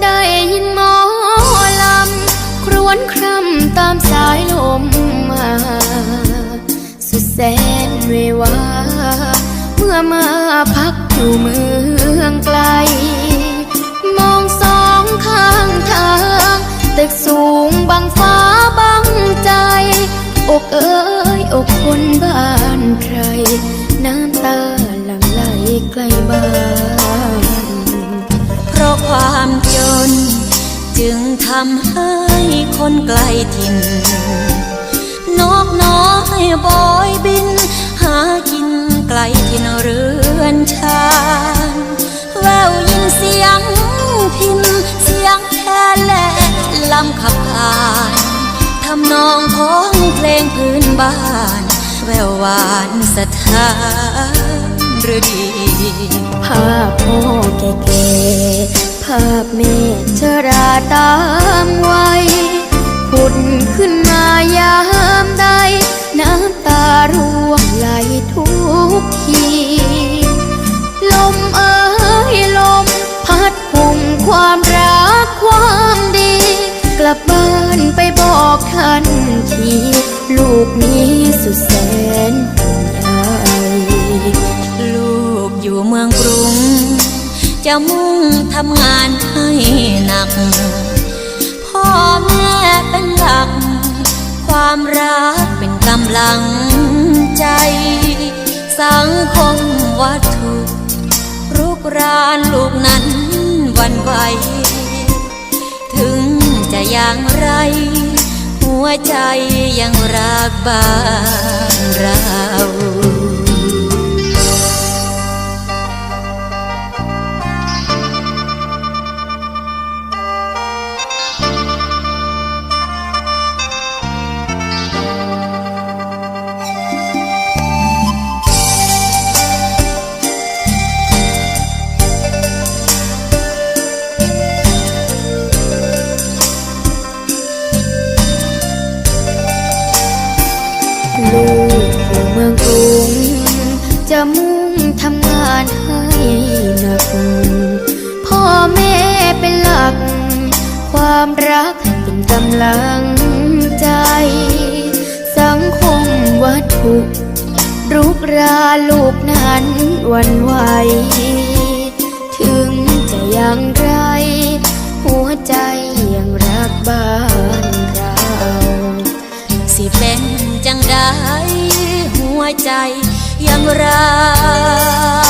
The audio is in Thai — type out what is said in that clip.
Đời in mơ วนคร่ำตามสายลมมา สุดแสนเววา เมื่อมาพักอยู่เมืองไกล มองสองข้างทาง ตึกสูงบังฟ้าบังใจ อกเอ้ยอกคนบ้านใคร น้ำตาหลั่งไหลใกล้บ้านเพราะความจนจึงทำให้ คนไกลถิ่น นกน้อยบอยบิน หากินไกลถิ่นเรือนชานแววยินเสียงพินเสียงแค่และลำขับผ่านทำนองของเพลงพื้นบ้าน แววหวานสถานหรือดีภาพพ่อแก่ๆภาพแม่ชราตามวั ความรักความดี กลับบ้านไปบอกทันที ลูกนี้สุดแสนใหญ่ลูกอยู่เมืองกรุง จะมุ่งทำงานให้หนัก พ่อแม่เป็นหลัก ความรักเป็นกำลังใจ สังคมวัตถุรุกรานลูกนั้นหวัน อย่างไร หัวใจยังรักบ้านเรา ลูกอยู่เมืองกรุง จะมุ่งทำงานให้หนัก พ่อแม่เป็นหลัก ความรักเป็นกำลังใจ สังคมวัตถุรุกราลูกนั้นวันไหว วใจยังรัก